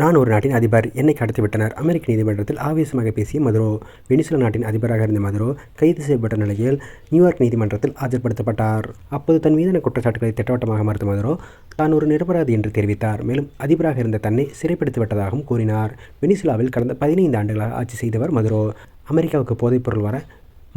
நான் ஒரு நாட்டின் அதிபர். என்னை கடத்தி விட்டனர். அமெரிக்க நீதிமன்றத்தில் ஆவேசமாக பேசிய மதுரோ வெனிசுலா நாட்டின் அதிபராக இருந்த மதுரோ கைது செய்யப்பட்ட நிலையில் நியூயார்க் நீதிமன்றத்தில் ஆஜர்படுத்தப்பட்டார். அப்போது தன் மீதான குற்றச்சாட்டுகளை திட்டவட்டமாக மறுத்த மதுரோ தான் ஒரு நிரபராதி என்று தெரிவித்தார். மேலும் அதிபராக இருந்த தன்னை சிறைப்படுத்தி விட்டதாகவும் கூறினார். வெனிசுலாவில் கடந்த பதினைந்து ஆண்டுகளாக ஆட்சி செய்தவர் மதுரோ. அமெரிக்காவுக்கு போதைப்பொருள் வர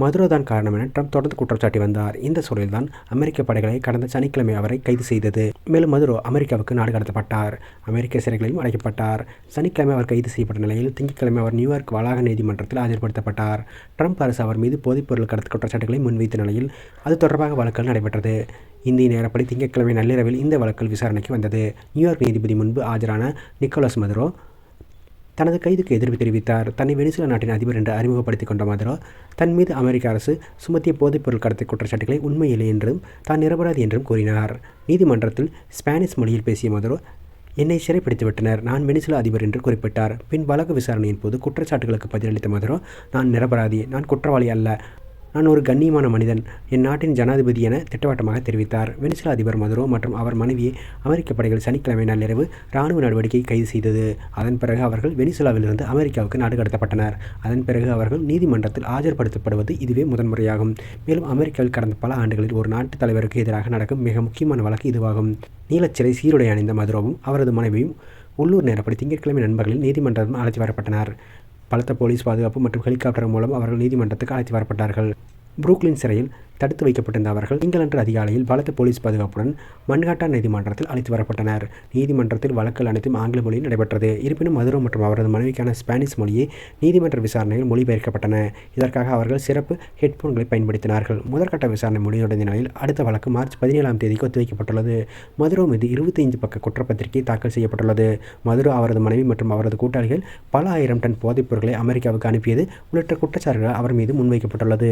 மதுரோ தான் காரணம் என ட்ரம்ப் தொடர்ந்து குற்றம் சாட்டி வந்தார். இந்த சூழலில்தான் அமெரிக்க படைகளை கடந்த சனிக்கிழமை அவரை கைது செய்தது. மேலும் மதுரோ அமெரிக்காவுக்கு நாடு கடத்தப்பட்டார். அமெரிக்க சிறைகளிலும் அடைக்கப்பட்டார். சனிக்கிழமை அவர் கைது செய்யப்பட்ட நிலையில் திங்கட்கிழமை அவர் நியூயார்க் வளாக நீதிமன்றத்தில் ஆஜர்படுத்தப்பட்டார். ட்ரம்ப் அரசு அவர் மீது போதைப்பொருள் கடத்த குற்றச்சாட்டுகளை முன்வைத்த நிலையில் அது தொடர்பாக வழக்குகள் நடைபெற்றது. இந்திய நேரப்படி திங்கட்கிழமை நள்ளிரவில் இந்த வழக்கில் விசாரணைக்கு வந்தது. நியூயார்க் நீதிபதி முன்பு ஆஜரான நிக்கோலஸ் மதுரோ தனது கைதுக்கு எதிர்ப்பு தெரிவித்தார். தன்னை வெனிசுலா நாட்டின் அதிபர் என்று அறிமுகப்படுத்திக் கொண்ட மதுரோ தன் மீது அமெரிக்க அரசு சுமத்திய போதைப்பொருள் கடத்தல் குற்றச்சாட்டுகளை உண்மையில்லை என்றும் தான் நிரபராதி என்றும் கூறினார். நீதிமன்றத்தில் ஸ்பானிஷ் மொழியில் பேசிய மதுரோ என்னை சிறைப்பிடித்துவிட்டனர். நான் வெனிசுலா அதிபர் என்று குறிப்பிட்டார். பின் வழக்கு விசாரணையின் போது குற்றச்சாட்டுகளுக்கு பதிலளித்த மதுரோ நான் நிரபராதி. நான் குற்றவாளி அல்ல. நான் ஒரு கண்ணியமான மனிதன். என் நாட்டின் ஜனாதிபதி என திட்டவட்டமாக தெரிவித்தார். வெனிசுலா அதிபர் மதுரோ மற்றும் அவர் மனைவியை அமெரிக்க படைகள் சனிக்கிழமை நள்ளிரவு இராணுவ நடவடிக்கை கைது செய்தது. அதன் பிறகு அவர்கள் வெனிசுலாவிலிருந்து அமெரிக்காவுக்கு நாடு கடத்தப்பட்டனர். அதன் பிறகு அவர்கள் நீதிமன்றத்தில் ஆஜர்படுத்தப்படுவது இதுவே முதன்முறையாகும் மேலும் அமெரிக்காவில் கடந்த பல ஆண்டுகளில் ஒரு நாட்டு தலைவருக்கு எதிராக நடக்கும் மிக முக்கியமான வழக்கு இதுவாகும். நீலச்சிறை சீருடை அணிந்த மதுரோவும் அவரது மனைவியும் உள்ளூர் நேரப்படி திங்கட்கிழமை நண்பர்களில் நீதிமன்றம் அழைத்து வரப்பட்டனர். பலத்த போலீஸ் பாதுகாப்பு மற்றும் ஹெலிகாப்டர் மூலம் அவர்கள் நீதிமன்றத்துக்கு அழைத்து வரப்பட்டார்கள். புரூக்லின் சிறையில் தடுத்து வைக்கப்பட்டிருந்த அவர்கள் திங்களன்று அதிகாலையில் பலத்த போலீஸ் பாதுகாப்புடன் மன்காட்டா நீதிமன்றத்தில் அழைத்து வரப்பட்டனர். நீதிமன்றத்தில் வழக்குகள் அனைத்தும் ஆங்கில மொழியில் நடைபெற்றது. இருப்பினும் மதுரோ மற்றும் அவரது மனைவிக்கான ஸ்பானிஷ் மொழியை நீதிமன்ற விசாரணையில் மொழிபெயர்க்கப்பட்டன. இதற்காக அவர்கள் சிறப்பு ஹெட்போன்களை பயன்படுத்தினார்கள். முதற்கட்ட விசாரணை முடிவடைந்த நிலையில் அடுத்த வழக்கு மார்ச் பதினேழாம் தேதிக்கு ஒத்திவைக்கப்பட்டுள்ளது. மதுரோ மீது இருபத்தைந்து பக்க குற்றப்பத்திரிகை தாக்கல் செய்யப்பட்டுள்ளது. மதுரோ அவரது மனைவி மற்றும் அவரது கூட்டாளிகள் பல ஆயிரம் டன் போதைப் பொருட்களை அமெரிக்காவுக்கு அனுப்பியது உள்ளிட்ட குற்றச்சாட்டுகள் அவர் மீது முன்வைக்கப்பட்டுள்ளது.